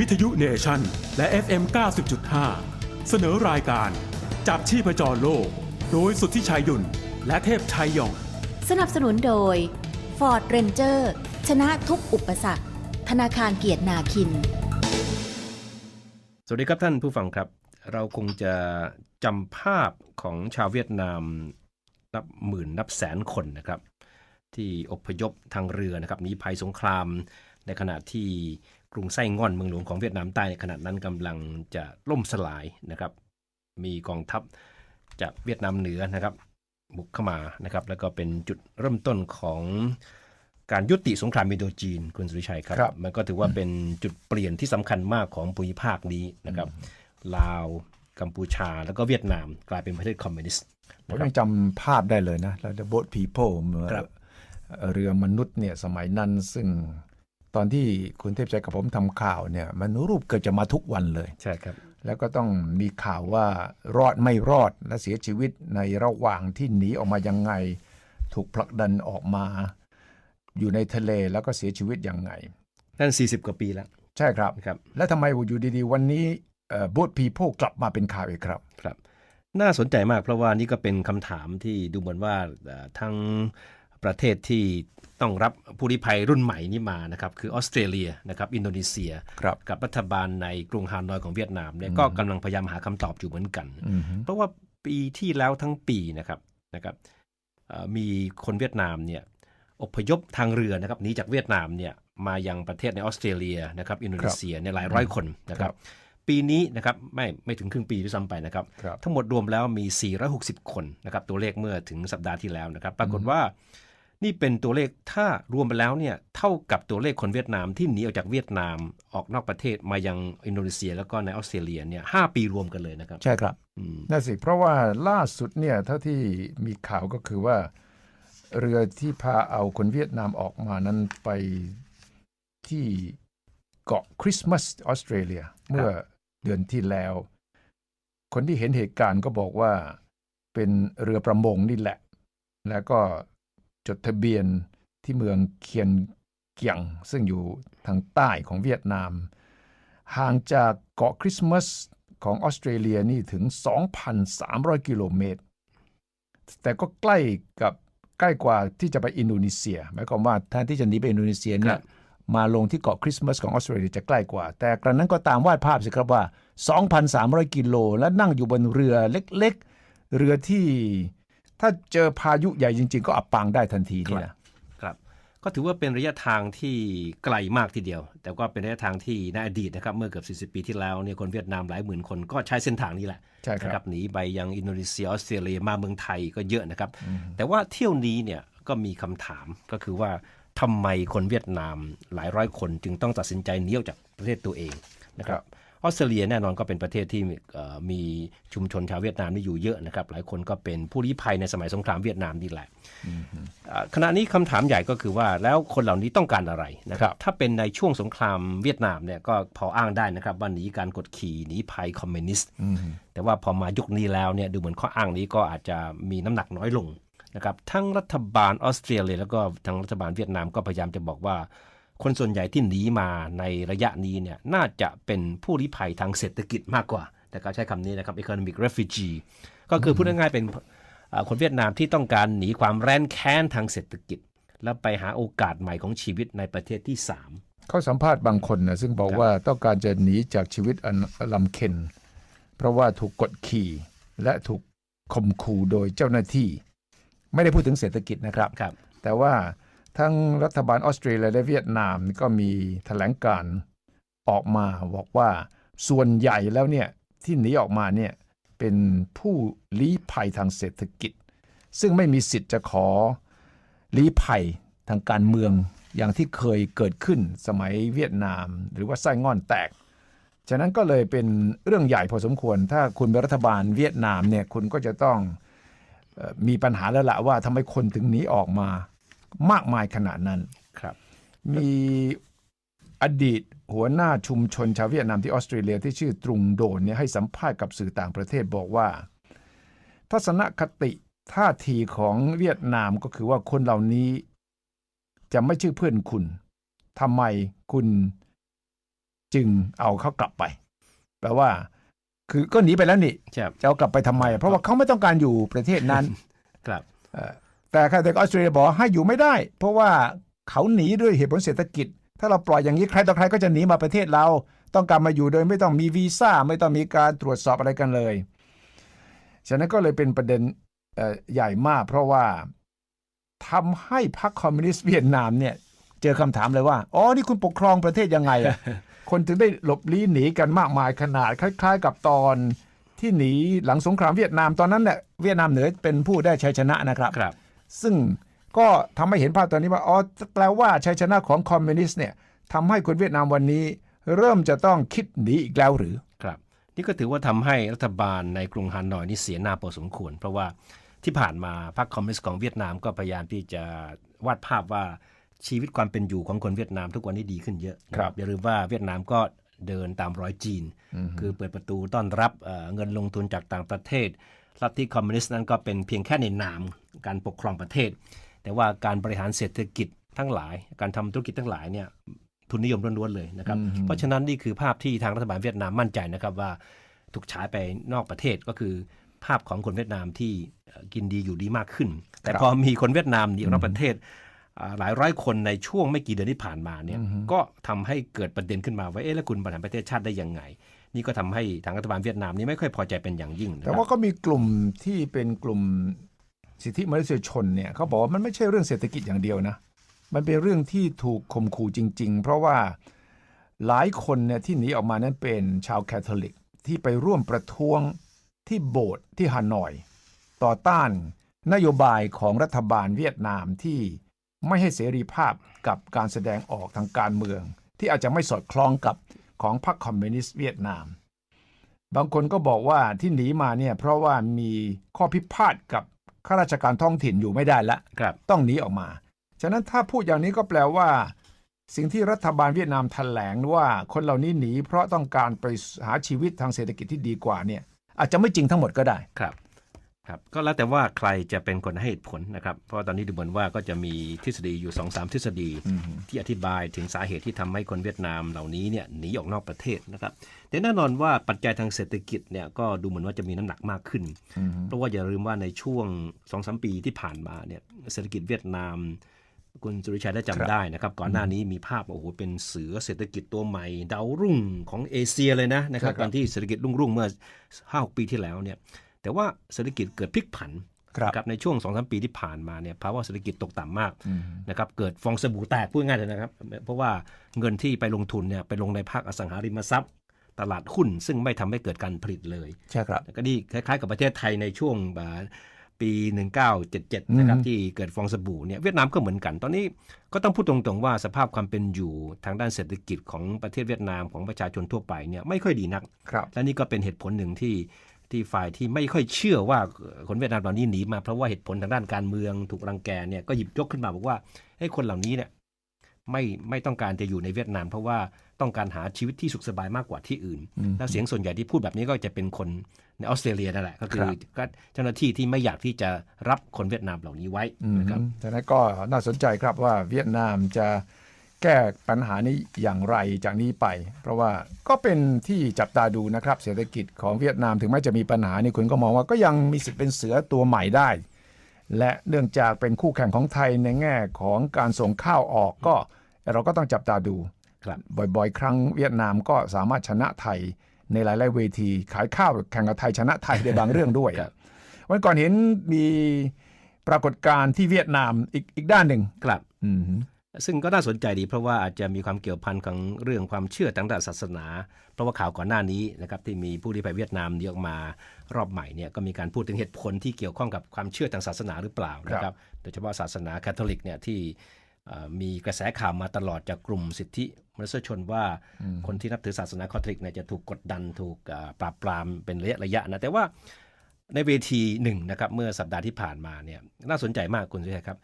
วิทยุเนชั่น และ FM 90.5 เสนอรายการ จับชีพจรโลก โดยสุทธิชัยหยุ่นและเทพชัยหยอง สนับสนุนโดย Ford Ranger ชนะทุกอุปสรรค ธนาคารเกียรตินาคิน สวัสดีครับท่านผู้ฟังครับ เราคงจะจำภาพของชาวเวียดนามนับหมื่นนับแสนคนนะครับ ที่อพยพทางเรือนะครับหนีภัยสงคราม ในขณะที่กรุงไส้ง่อนเมืองหลวงของเวียดนามใต้ในขณะนั้นกำลังจะล่มสลายนะครับ มีกองทัพจากเวียดนามเหนือนะครับ บุกเข้ามานะครับ แล้วก็เป็นจุดเริ่มต้นของการยุติสงครามอินโดจีนคุณสุริชัยครับครับมันก็ถือว่าเป็นจุดเปลี่ยนที่สำคัญมากของภูมิภาคนี้นะครับลาวกัมพูชาแล้วก็เวียดนามกลายเป็นประเทศคอมมิวนิสต์ผมยังจำภาพได้เลยนะแล้ว The Boat People เมื่อครับเรือมนุษย์เนี่ยสมัยนั้นซึ่ง ตอนที่คุณเทพชัยกับผมทำข่าวเนี่ยมันรูปเกือบจะมาทุกวันเลยใช่ครับแล้วก็ต้องมีข่าวว่ารอดไม่รอดและเสียชีวิตในระหว่างที่หนีออกมายังไง ถูกผลักดันออกมา อยู่ในทะเลแล้วก็เสียชีวิตยังไง นั่น 40 กว่าปีแล้ว ใช่ครับนะครับ แล้วทำไมอยู่ดีๆ วันนี้เอ่อ Boat People กลับมาเป็นข่าวอีกครับครับ น่าสนใจมากเพราะว่านี่ก็เป็นคำถามที่ดูเหมือนว่าเอ่อทั้งประเทศที่ ต้องรับผู้ลี้ภัยรุ่นใหม่นี่มานะครับคือออสเตรเลียนะครับอินโดนีเซียครับกับรัฐบาลในกรุงฮานอยของเวียดนามเนี่ยก็กำลังพยายามหาคำตอบอยู่เหมือนกันอืมฮึเพราะว่าปีที่แล้วทั้งปีนะครับนะครับเอ่อมีคนเวียดนามเนี่ยอพยพทางเรือนะครับหนีจากเวียดนามเนี่ยมายังประเทศในออสเตรเลียนะครับอินโดนีเซียในยหลายร้อยคนนะครับปีนี้นะครับไม่ไม่ถึงครึ่งปีด้วยซ้ำไปนะครับครับทั้งหมดรวมแล้วมี 460 คนนะครับตัวเลขเมื่อถึงสัปดาห์ที่แล้วนะครับ ปรากฏว่า นี่เป็นตัวเลขถ้ารวมไปแล้วเนี่ยเท่ากับตัวเลขคนเวียดนามที่หนีออกจากเวียดนามออกนอกประเทศมายังอินโดนีเซียแล้วก็ในออสเตรเลียเนี่ยห้าปีรวมกันเลยนะครับ ใช่ครับอืมนั่นสิ เพราะว่าล่าสุดเนี่ยเท่าที่มีข่าวก็คือว่า เรือที่พาเอาคนเวียดนามออกมานั้นไปที่เกาะคริสต์มาสออสเตรเลียเมื่อเดือนที่แล้ว คนที่เห็นเหตุการณ์ก็บอกว่าเป็นเรือประมงนี่แหละ แล้วก็ จดทะเบียนที่เมืองเคียนเกียง ซึ่งอยู่ทางใต้ของเวียดนาม ห่างจากเกาะคริสต์มาสของออสเตรเลียนี่ถึง 2,300 กิโลเมตร แต่ก็ใกล้กับใกล้กว่าที่จะไปอินโดนีเซีย หมายความว่าแทนที่จะหนีไปอินโดนีเซียเนี่ครัยบมาลงที่เกาะคริสต์มาสของออสเตรเลียจะใกล้กว่า แต่กระนั้นก็ตามวาดภาพสิครับว่า 2,300 กิโล และนั่งอยู่บนเรือเล็กๆ เรือที่ ถ้าเจอพายุใหญ่จริง ๆ ก็อับปางได้ทันทีนี่นะครับก็ถือว่าเป็นระยะทางที่ไกลมากทีเดียว แต่ก็เป็นระยะทางที่ในอดีตนะครับเมื่อเกือบ40 ปีที่แล้วเนี่ยคนเวียดนามหลายหมื่นคนก็ใช้เส้นทางนี้แหละใช่ครับนะหนีไปยังอินโดนีเซียออสเตรเลียมาเมืองไทยก็เยอะนะครับ แต่ว่าเที่ยวนี้เนี่ยก็มีคำถามก็คือว่าทำไมคนเวียดนามหลายร้อยคนจึงต้องตัดสินใจหนีออกจากประเทศตัวเองนะครับอ อสเตรเลียแน่นอนก็เป็นประเทศที่เอ่อมีชุมชนชาวเวียดนามที่อยู่เยอะนะครับ หลายคนก็เป็นผู้ลี้ภัยในสมัยสงครามเวียดนามนี่แหละอ่าขณะนี้คำถามใหญ่ก็คือว่าแล้วคนเหล่านี้ต้องการอะไรนะคครัรับบถ้าเป็นในช่วงสงครามเวียดนามเนี่ยก็พออ้างได้นะครับว่าหนีการกดขี่หนีภัยคอมมิวนิสต์แต่ว่าพอมายุคนี้แล้วเนี่ยดูเหมือนข้ออ้างนี้ก็อาจจะมีน้ำหนักน้อยลงนะครับทั้งรัฐบาลออสเตรเลียแล้วก็ทั้งรัฐบาลเวียดนามก็พยายามจะบอกว่า คนส่วนใหญ่ที่หนีมาในระยะนี้เนี่ยน่าจะเป็นผู้ลี้ภัยทางเศรษฐกิจมากกว่าแต่ก็ใช้คำนี้นะครับ economic refugee ก็คือพูดง่ายๆเป็นเอ่อคนเวียดนามที่ต้องการหนีความแร้นแค้นทางเศรษฐกิจ แล้วไปหาโอกาสใหม่ของชีวิตในประเทศที่สามเขาสัมภาษณ์บางคนนะซึ่งบอกครับว่าต้องการจะหนีจากชีวิตอันลำเค็ญเพราะว่าถูกกดขี่และถูกข่มขู่โดยเจ้าหน้าที่ ไม่ได้พูดถึงเศรษฐกิจนะครับครับแต่ว่า ทั้งรัฐบาลออสเตรเลียและเวียดนามก็มีแถลงการออกมาบอกว่าส่วนใหญ่แล้วเนี่ยที่หนีออกมาเนี่ยเป็นผู้ลี้ภัยทางเศรษฐกิจ ซึ่งไม่มีสิทธิ์จะขอลี้ภัยทางการเมืองอย่างที่เคยเกิดขึ้นสมัยเวียดนาม หรือว่าไส้ง่อนแตก ฉะนั้นก็เลยเป็นเรื่องใหญ่พอสมควร ถ้าคุณเป็นรัฐบาลเวียดนามเนี่ยคุณก็จะต้องมีปัญหาแล้วละว่าทำไมคนถึงหนีออกมา มากมายขนาดนั้น ครับ มีอดีตหัวหน้าชุมชนชาวเวียดนามที่ออสเตรเลียที่ชื่อตรุงโดนเนี่ยให้สัมภาษณ์กับสื่อต่างประเทศบอกว่า ทัศนคติท่าทีของเวียดนามก็คือว่าคนเหล่านี้จะไม่ใช่เพื่อนคุณทำไมคุณจึงเอาเขากลับไป แปลว่า คือก็หนีไปแล้วนี่ครับจะเอากลับไปทำไม เพราะว่าเขาไม่ต้องการอยู่ประเทศนั้น ครับเอ่อ แต่ข้าแต่ออสเตรเลียบอกว่าให้อยู่ไม่ได้ เพราะว่าเขาหนีด้วยเหตุผลเศรษฐกิจ ถ้าเราปล่อยอย่างนี้ใครต่อใครก็จะหนีมาประเทศเรา ต้องการมาอยู่โดยไม่ต้องมีวีซ่าไม่ต้องมีการตรวจสอบอะไรกันเลย ฉะนั้นก็เลยเป็นประเด็นเอ่อใหญ่มาก เพราะว่าทำให้พรรคคอมมิวนิสต์เวียดนามเนี่ยเจอคำถามเลยว่า อ๋อ นี่คุณปกครองประเทศยังไงอะคนถึงได้หลบลี้หนีกันมากมายขนาดคล้าย ๆ กับตอนที่หนีหลังสงครามเวียดนามตอนนั้นเนี่ยเวียดนามเหนือเป็นผู้ได้ชัยชนะนะครับครับ ซึ่งก็ทำให้เห็นภาพตอนนี้ว่าอ๋อแปลว่าชัยชนะของคอมมิวนิสต์เนี่ยทำให้คนเวียดนามวันนี้ เริ่มจะต้องคิดหนีอีกแล้วหรือครับนี่ก็ถือว่าทำให้รัฐบาลในกรุงฮานอยนี่เสียหน้าพอสมควร เพราะว่าที่ผ่านมาพรรคคอมมิวนิสต์ของเวียดนามก็พยายามที่จะวาดภาพว่าชีวิตความเป็นอยู่ของคนเวียดนามทุกวันนี้ดีขึ้นเยอะครับอย่าลืมว่าเวียดนามก็เดินตามรอยจีน คือเปิดประตูต้อนรับเอ่อเงินลงทุนจากต่างประเทศ ลัทธิคอมมิวนิสต์นั้นก็เป็นเพียงแค่ในนามการปกครองประเทศ แต่ว่าการบริหารเศรษฐกิจทั้งหลาย การทำธุรกิจทั้งหลายเนี่ยทุนนิยมล้วนๆเลยนะครับ เพราะฉะนั้นนี่คือภาพที่ทางรัฐบาลเวียดนามมั่นใจนะครับว่าถูกฉายไปนอกประเทศก็คือภาพของคนเวียดนามที่เอ่อกินดีอยู่ดีมากขึ้น แต่ครับพอมีคนเวียดนามหนีออกนอกประเทศอ่าหลายร้อยคนในช่วงไม่กี่เดือนที่ผ่านมาเนี่ยก็ทำให้เกิดประเด็นขึ้นมาว่าเอ๊ะแล้วคุณบริหารประเทศชาติได้ยังไง นี่ก็ทำให้ทางรัฐบาลเวียดนามนี่ไม่ค่อยพอใจเป็นอย่างยิ่ง แต่ว่าก็มีกลุ่มที่เป็นกลุ่มสิทธิมนุษยชนเนี่ยเขาบอกว่ามันไม่ใช่เรื่องเศรษฐกิจอย่างเดียวนะ มันเป็นเรื่องที่ถูกข่มขู่จริง ๆ เพราะว่าหลายคนเนี่ยที่หนีออกมานั้นเป็นชาวแคทอลิกที่ไปร่วมประท้วงที่โบสถ์ที่ฮานอย ต่อต้านนโยบายของรัฐบาลเวียดนามที่ไม่ให้เสรีภาพกับการแสดงออกทางการเมือง ที่อาจจะไม่สอดคล้องกับ ของพรรคคอมมิวนิสต์เวียดนาม บางคนก็บอกว่าที่หนีมาเนี่ยเพราะว่ามีข้อพิพาทกับข้าราชการท้องถิ่นอยู่ไม่ได้ละครับต้องหนีออกมา ฉะนั้นถ้าพูดอย่างนี้ก็แปลว่า สิ่งที่รัฐบาลเวียดนามแถลงว่าคนเหล่านี้หนีเพราะต้องการไปหาชีวิตทางเศรษฐกิจที่ดีกว่าเนี่ยอาจจะไม่จริงทั้งหมดก็ได้ครับ ครับก็แล้วแต่ว่าใครจะเป็นคนให้เหตุผลนะครับ เพราะว่าตอนนี้ดูเหมือนว่าก็จะมีทฤษฎีอยู่2อสทฤษฎี ที่อธิบายถึงสาเหตุที่ทำให้คนเวียดนามเหล่านี้เนี่ยหนีออกนอกประเทศนะครับแต่แน่นอนว่าปัจจัยทางเศรษฐกิจเนี่ยก็ดูเหมือนว่าจะมีน้ำหนักมากขึ้น เพราะว่าอย่าลืมว่าในช่วง2อสปีที่ผ่านมาเนี่ยเศรษฐกิจเวียดนามคุณสุริชัยได้ครับจำได้นะครับ ก่อนหน้านี้มีภาพโอ้โหเป็นเสือเศรษฐกิจตัวใหม่ ดาวรุ่งของเอเชียเลยนะนะครับตอนที่เศรษฐกิจรุ่งรุ่งๆเมื่อห้าปีที่แล้วเนี่ย แต่ว่าเศรษฐกิจเกิดพลิกผันครับนะครับในช่วง2อสปีที่ผ่านมาเนี่ยภาวะเศรษฐกิจตกต่ำมากนะครับเกิดฟองสบู่แตกพูดง่ายเลยนะครับ เพราะว่าเงินที่ไปลงทุนเนี่ยไปลงในภาคอสังหาริมทรัพย์ ตลาดหุ้นซึ่งไม่ทำให้เกิดการผลิตเลยใช่ครับก็นี่คล้ายๆ กับประเทศไทยในช่วงอ่าปี 1977 นะครับอืมที่เกิดฟองสบู่เนี่ยเวียดนามก็เหมือนกัน ตอนนี้ก็ต้องพูดตรงๆว่าสภาพความเป็นอยู่ทางด้านเศรษฐกิจของประเทศเวียดนามของประชาชนทั่วไปเนี่ยไม่ค่อยดีนักครับและนี่ก็เป็นเหตุผลหนึ่งที่ ที่ฝ่ายที่ไม่ค่อยเชื่อว่าคนเวียดนามเหล่านี้หนีมาเพราะว่าเหตุผลทางด้านการเมืองถูกรังแกเนี่ยก็หยิบยกขึ้นมาบอกว่าไอ้ยคนเหล่านี้เนี่ยไม่ไม่ต้องการจะอยู่ในเวียดนาม เพราะว่าต้องการหาชีวิตที่สุขสบายมากกว่าที่อื่น แล้วเสียงส่วนใหญ่ที่พูดแบบนี้ก็จะเป็นคนในออสเตรเลียนั่นแหละก็คือครับก็เจ้าหน้าที่ที่ไม่อยากที่จะรับคนเวียดนามเหล่านี้ไว้นะครับฉะนั้นก็น่าสนใจครับว่าเวียดนามจะ แก้ปัญหานี้อย่างไรจากนี้ไป เพราะว่าก็เป็นที่จับตาดูนะครับเศรษฐกิจของเวียดนามถึงแม้จะมีปัญหานี่คุณก็มองว่าก็ยังมีสิทธิ์เป็นเสือตัวใหม่ได้ และเนื่องจากเป็นคู่แข่งของไทยในแง่ของการส่งข้าวออกก็เราก็ต้องจับตาดูครับบ่อยๆ ครั้งเวียดนามก็สามารถชนะไทยในหลายๆเวทีขายข้าวแข่งกับไทยชนะไทยในบางเรื่องด้วยครับวันก่อนเห็นมีปรากฏการณ์ที่เวียดนามอีกอีกด้านหนึ่งครับอืม ซึ่งก็น่าสนใจดีเพราะว่าอาจจะมีความเกี่ยวพันของเรื่องความเชื่อทางด้านศาสนา เพราะว่าข่าวก่อนหน้านี้นะครับที่มีผู้ลี้ภัยเวียดนามหนีออกมารอบใหม่เนี่ยก็มีการพูดถึงเหตุผลที่เกี่ยวข้องกับความเชื่อทางศาสนาหรือเปล่านะครับโดยเฉพาะศาสนาคาทอลิกเนี่ยที่เอ่อมีกระแสข่าวมาตลอดจากกลุ่มสิทธิมนุษยชนว่าคนที่นับถือศาสนาคาทอลิกเนี่ยจะถูกกดดันถูกเอ่อปราบปรามเป็นระยะระยะนะแต่ว่า ในเวทีหนึ่งนะครับเมื่อสัปดาห์ที่ผ่านมาเนี่ยน่าสนใจมากคุณสุชัยครับ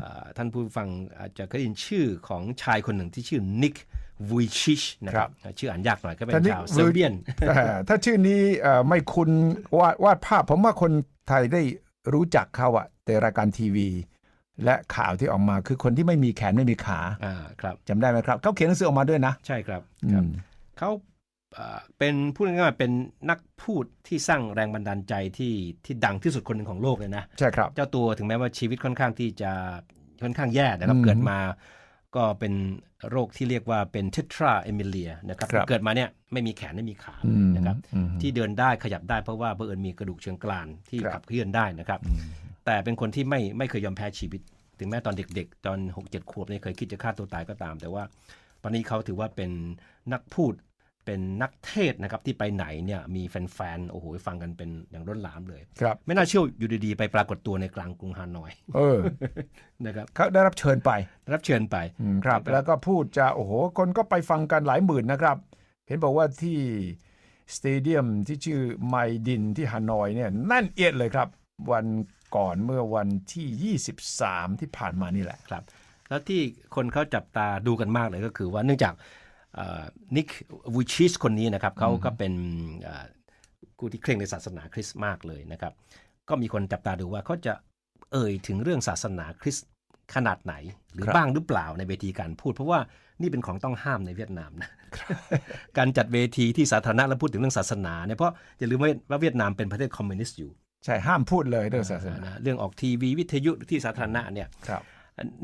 เอ่อท่านผู้ฟังอาจจะเคยได้ยินชื่อของชายคนหนึ่งที่ชื่อนิกวูชิชนะครับชื่ออ่านยากหน่อยก็เป็นแต่ Nick ชาวเซอร์เบียนแต่ถ้าชื่อนี้เอ่อไม่คุณวาดวาดภาพผมว่าคนไทยได้รู้จักเขาอะแต่รายการทีวี และข่าวที่ออกมาคือคนที่ไม่มีแขนไม่มีขาอ่าครับจำได้ไหมครับเขาเขียนหนังสือออกมาด้วยนะ ใช่ครับอืครับมเขา เอ่อเป็นพูดง่ายๆว่าเป็นนักพูดที่สร้างแรงบันดาลใจที่ที่ดังที่สุดคนหนึ่งของโลกเลยนะใช่ครับเจ้าตัวถึงแม้ว่าชีวิตค่อนข้างที่จะค่อนข้างแย่นะครับอืมเกิดมาก็เป็นโรคที่เรียกว่าเป็นเทตราเอมิเลียนะครับครับเกิดมาเนี่ยไม่มีแขน ไม่มีขาอืมนะครับอืมที่เดินได้ขยับได้เพราะว่าเบอเอิญมีกระดูกเชิงกรานที่ครับขับเคลื่อนได้นะครับ แต่เป็นคนที่ไม่ไม่เคยยอมแพ้ชีวิต ถึงแม้ตอนเด็กๆ ตอน 6 7 ขวบเนี่ยเคยคิดจะฆ่าตัวตายก็ตาม แต่ว่าตอนนี้เขาถือว่าเป็นนักพูด เป็นนักเทศน์นะครับที่ไปไหนเนี่ยมีแฟนๆโอ้โหฟังกันเป็นอย่างล้นหลามเลยครับ ไม่น่าเชื่ออยู่ดีๆ ไปปรากฏตัวในกลางกรุงฮานอย เออนะครับเขาได้รับเชิญไปรับเชิญไปอืมครับ แล้วก็พูดจะโอ้โหคนก็ไปฟังกันหลายหมื่นนะครับ เห็นบอกว่าที่สเตเดียมที่ชื่อไมดินที่ฮานอยเนี่ยแนั่นเอียดเลยครับ วันก่อนเมื่อวันที่ 23 ที่ผ่านมานี่แหละครับ แล้วที่คนเขาจับตาดูกันมากเลยก็คือว่าเนื่องจาก นิกวูชิสคนนี้นะครับเขาก็เป็นเอ่อผู้ที่เคร่งในศาสนาคริสต์มากเลยนะครับ ก็มีคนจับตาดูว่าเขาจะเอ่ยถึงเรื่องศาสนาคริสต์ขนาดไหน หรือครับบ้างหรือเปล่าในเวทีการพูด เพราะว่านี่เป็นของต้องห้ามในเวียดนามนะการจัดเวทีที่สาธารณะแล้วพูดถึงเรื่องศาสนาเนี่ยเพราะอย่าลืมว่าเวียดนามเป็นประเทศคอมมิวนิสต์อยู่ใช่ห้ามพูดเลยเรื่องศาสนานะเรื่องออกทีวีวิทยุที่สาธารณะเนี่ยครับ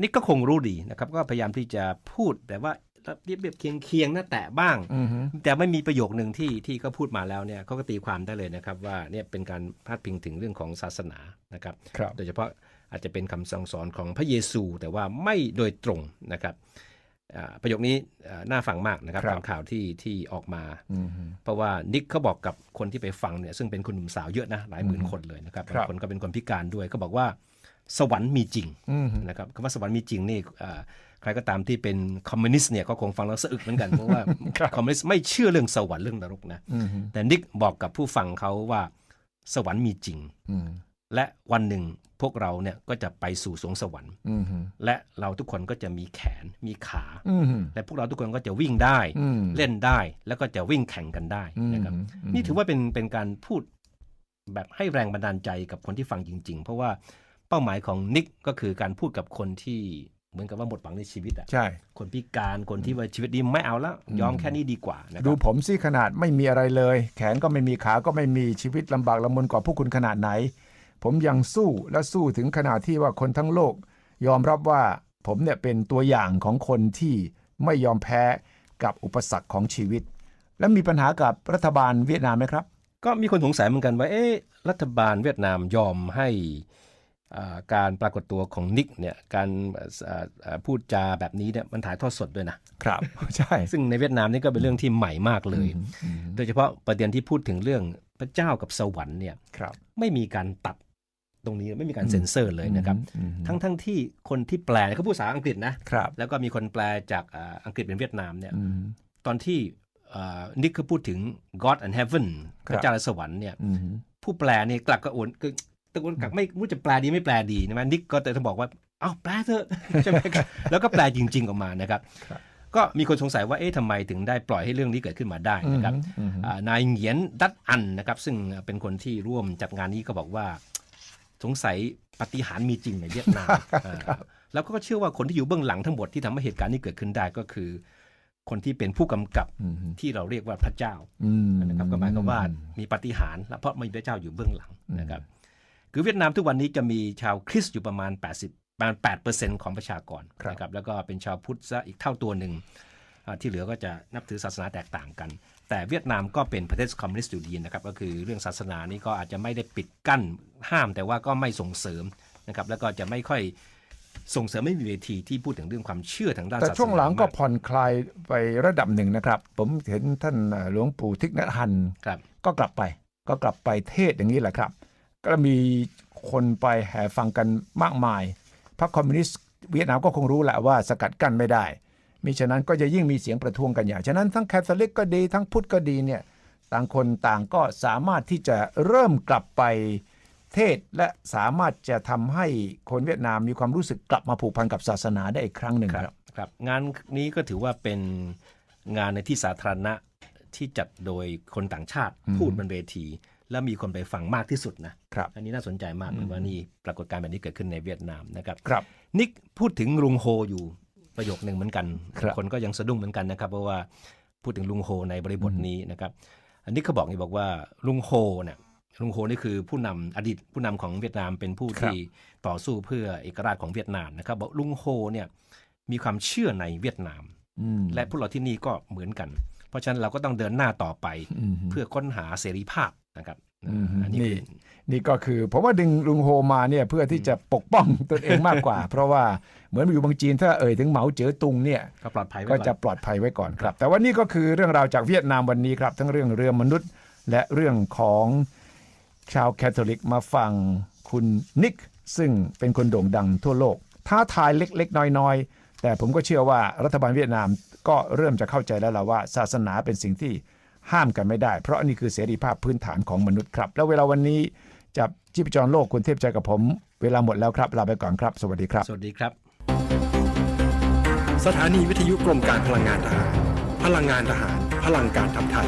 นี่ก็คงรู้ดีนะครับ ก็พยายามที่จะพูดแต่ว่า เรียบเรียบเคียงเคียงๆนะแตะบ้าง แต่ไม่มีประโยคหนึ่งที่ที่เขาพูดมาแล้วเนี่ยเขาก็ตีความได้เลยนะครับว่าเนี่ยเป็นการพาดพิงถึงเรื่องของศาสนานะครับรบโดยเฉพาะอาจจะเป็นคำสั่งสอนของพระเยซู แต่ว่าไม่โดยตรงนะครับประโยคนี้น่าฟังมากนะครับตามข่าวที่ที่ออกมา เพราะว่านิกเขาบอกกับคนที่ไปฟังเนี่ยซึ่งเป็นคนหนุ่มสาวเยอะนะหลายหมื่นคนเลยนะครับรบบางคนก็เป็นคนพิการด้วยก็บอกว่าสวรรค์มีจริงนะครับคำว่าสวรรค์มีจริงนี่ ใครก็ตามที่เป็นคอมมิวนิสต์เนี่ยก็คงฟังแล้วสะอึกเหมือนกัน เพราะว่าครับคอมมิวนิสต์ไม่เชื่อเรื่องสวรรค์เรื่องนรกนะอือฮึแต่นิกบอกกับผู้ฟังเขาว่าสวรรค์มีจริงอืมและวันหนึ่งพวกเราเนี่ยก็จะไปสู่สวงสวรรค์อือฮึและเราทุกคนก็จะมีแขนมีขาอือฮึและพวกเราทุกคนก็จะวิ่งได้อืมเล่นได้แล้วก็จะวิ่งแข่งกันได้นะครับอืมนี่ถือว่าเป็นเป็นการพูดแบบให้แรงบันดาลใจกับคนที่ฟังจริง ๆ เพราะว่าเป้าหมายของนิกก็คือการพูดกับคนที่ เหมือนกับว่าหมดหวังในชีวิตอะใช่ คนพิการคนที่ว่าชีวิตนี้ไม่เอาแล้ว ยอมแค่นี้ดีกว่านะคดูรับผมสิขนาดไม่มีอะไรเลย แขนก็ไม่มีขาก็ไม่มีชีวิตลำบากลำมนกว่าพวกคุณขนาดไหน ผมยังสู้และสู้ถึงขนาดที่ว่าคนทั้งโลก ยอมรับว่าผมเนี่ยเป็นตัวอย่างของคนที่ไม่ยอมแพ้กับอุปสรรคของชีวิต และมีปัญหากับรัฐบาลเวียดนามไหมครับ ก็มีคนสงสัยเหมือนกันว่าเอ๊ะรัฐบาลเวียดนามยอมให้อ่า การปรากฏตัวของนิกเนี่ยการอ่าอ่าพูดจาแบบนี้เนี่ยมันถ่ายทอดสดด้วยนะครับใช่ซึ่งในเวียดนามนี่ก็เป็นเรื่องที่ใหม่มากเลย โดยเฉพาะประเด็นที่พูดถึงเรื่องพระเจ้ากับสวรรค์เนี่ยครับไม่มีการตัดตรงนี้ไม่มีการเซ็นเซอร์เลยนะครับอืมทั้งทั้งที่คนที่แปลเนี่ยเขาพูดภาษาอังกฤษนะครับแล้วก็มีคนแปลจากอ่าอังกฤษเป็นเวียดนามเนี่ยอืมตอนที่อ่านิกเขาพูดถึง God and Heaven คพรับระเจ้าและสวรรค์เนี่ยอืมผู้แปลนี่กลับกระโอนคือ ตะโกนกลับไม่รู้จะแปลดีไม่แปลดีนะมันนิกก็แต่จะบอกว่าอ้าวแปลเถอะใช่ไหมครับแล้วก็แปลจริง ๆออกมานะครับครับก็มีคนสงสัยว่าเอ๊ะทำไมถึงได้ปล่อยให้เรื่องนี้เกิดขึ้นมาได้นะครับอืมอ่านายเหงียนดัดอันนะครับ ซึ่งเป็นคนที่ร่วมจัดงานนี้ก็บอกว่า สงสัยปาฏิหารย์มีจริงในเวียดนามอ่าแล้วก็เชื่อว่าคนที่อยู่เบื้องหลังทั้งหมดที่ทำให้เหตุการณ์นี้เกิดขึ้นได้ก็คือ คนที่เป็นผู้กำกับอืมที่เราเรียกว่าพระเจ้าอืมนะครับก็หมายความว่ามีปาฏิหาริย์และเพราะมีพระเจ้าอยู่เบื้องหลังนะครับ คือเวียดนามทุกวันนี้จะมีชาวคริสต์อยู่ประมาณ 80ประมาณ8%ของประชากรครับนะครับแล้วก็เป็นชาวพุทธซะอีกเท่าตัวหนึ่งอ่าที่เหลือก็จะนับถือศาสนาแตกต่างกัน แต่เวียดนามก็เป็นประเทศคอมมิวนิสต์อยู่ดีนะครับก็คือเรื่องศาสนานี่ก็อาจจะไม่ได้ปิดกั้นห้ามแต่ว่าก็ไม่ส่งเสริมนะครับแล้วก็จะไม่ค่อยส่งเสริมไม่มีเวทีที่พูดถึงเรื่องความเชื่อทางด้านแต่ศาสนาช่วงหลังก็มากผ่อนคลายไประดับหนึ่งนะครับ ผมเห็นท่านเอ่อหลวงปู่ทิกนหันครับก็กลับไป ก็กลับไปเทศอย่างนี้แหละครับ ก็มีคนไปแห่ฟังกันมากมาย พรรคคอมมิวนิสต์เวียดนามก็คงรู้แหละว่าสกัดกั้นไม่ได้มิฉะนั้นก็จะยิ่งมีเสียงประท้วงกันอย่างฉะนั้นทั้งแคทอลิกก็ดีทั้งพุทธก็ดีเนี่ยต่างคนต่างก็สามารถที่จะเริ่มกลับไปเทศน์และสามารถจะทำให้คนเวียดนามมีความรู้สึกกลับมาผูกพันกับศาสนาได้อีกครั้งหนึ่งครับครับ งานนี้ก็ถือว่าเป็นงานในที่สาธารณะที่จัดโดยคนต่างชาติพูดบนเวที แล้วมีคนไปฟังมากที่สุดนะครับอันนี้น่าสนใจมากเลยว่านี่ปรากฏการณ์แบบนี้เกิดขึ้นในเวียดนามนะครับครับนิกพูดถึงรุงโฮอยู่ประโยคหนึ่งเหมือนกันครับคนก็ยังสะดุ้งเหมือนกันนะครับเพราะว่าพูดถึงลุงโฮในบริบทนี้นะครับ อันนี้เขาบอกนี่บอกว่าลุงโฮเนี่ยลุงโฮนี่คือผู้นำอดีตผู้นำของเวียดนามเป็นผู้ที่ต่อสู้เพื่อเอกราชของเวียดนามนะครับบอกลุงโฮเนี่ยมีความเชื่อในเวียดนามอืมและพวกเราที่นี่ก็เหมือนกัน เพราะฉะนั้นเราก็ต้องเดินหน้าต่อไปอืมเพื่อค้นหาเสรีภาพ นะครับอืมอันนี้นี่คือนี่ก็คือผมว่าดึงลุงโฮมาเนี่ยเพื่อที่จะปกป้องตนเองมากกว่า เพราะว่าเหมือนอยู่บางจีนถ้าเอ่ยถึงเหมาเจ๋อตุงเนี่ยก็ปลอดภัยไว้ก็ก่อนจะปลอดภัยไว้ก่อนครับ แต่ว่านี่ก็คือเรื่องราวจากเวียดนามวันนี้ครับ ทั้งเรื่องเรือมนุษย์ และเรื่องของชาวแคทอลิกมาฟังคุณนิก ซึ่งเป็นคนโด่งดังทั่วโลกท้าทายเล็กๆ น้อยๆ แต่ผมก็เชื่อว่ารัฐบาลเวียดนามก็เริ่มจะเข้าใจแล้วล่ะว่าศาสนาเป็นสิ่งที่ ห้ามกันไม่ได้ เพราะนี่คือเสรีภาพพื้นฐานของมนุษย์ครับ แล้วเวลาวันนี้จับชีพจรโลกคุณเทพใจกับผม เวลาหมดแล้วครับลาไปก่อนครับ สวัสดีครับ สวัสดีครับ สถานีวิทยุกรมการพลังงานทหาร พลังงานทหาร พลังการทำไทย